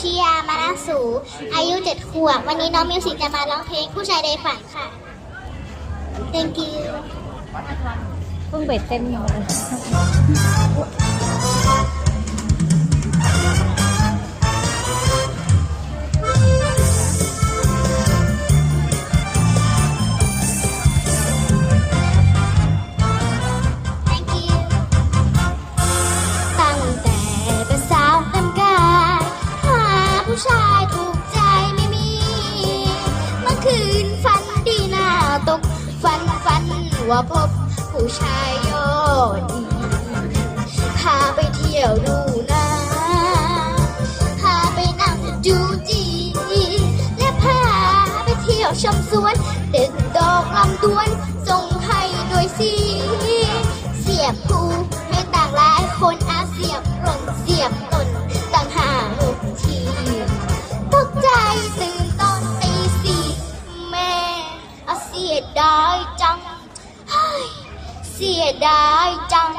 ชิยามาลาสู อายุเจ็ดขวบ วันนี้น้องมิวสิกจะมาร้องเพลงผู้ชายในฝันค่ะ thank you เพิ่งไปเต็มหมดเลย ผู้ชายถูกใจไม่มี เมื่อคืนฝันดีหน้าตก ฝันฝันว่าพบผู้ชายยอดดีพาไปเที่ยวดูนาพาไปนั่งจูจี และพาไปเที่ยวชมสวนเด็ดดอกลำดวนส่งให้โดยสี เสียบผู สียดายจัง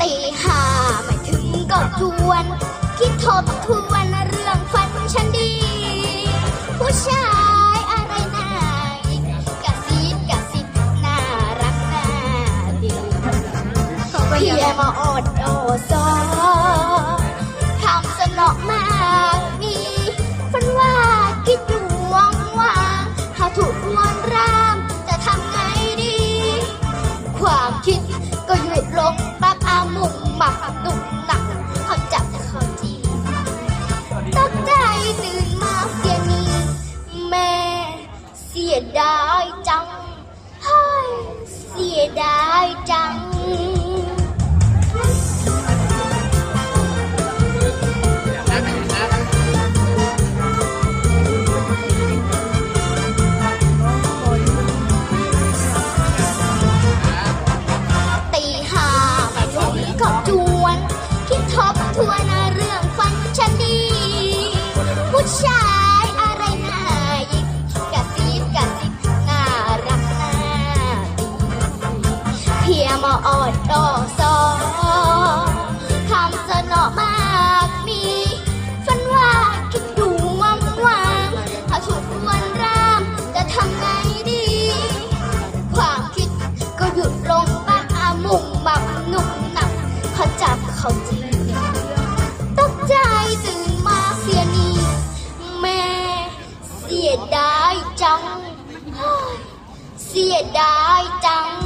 ตีห้าไม่ถึงก็ทวน คิดทบทวน พียมาอดโอซอทำสนอกมากมีฝันว่าคิดอยู่ว่างว่างถ้าถูกลวนรามจะทำไงดี ความคิดก็หยุดลงปักอามุกหมักหนุกหนักเขาจับเขาจีตกใจตื่นมาเสียนี้ แม่เสียดายจังเฮ้ยเสียดายจัง ทบทวนเรื่องฝันฉันดี ผู้ชายอะไรน่ายิกกระซิบกระซิบน่ารักน่าดีเพียมาออดดอซอคำสนอมากมีฝันว่าคิดดูว่างว่างๆถ้าถูกวันรามจะทำไงดี ความคิดก็หยุดลงปักอามุงบับหนุ่มหนักเขาจับเขาจี เสียดายจัง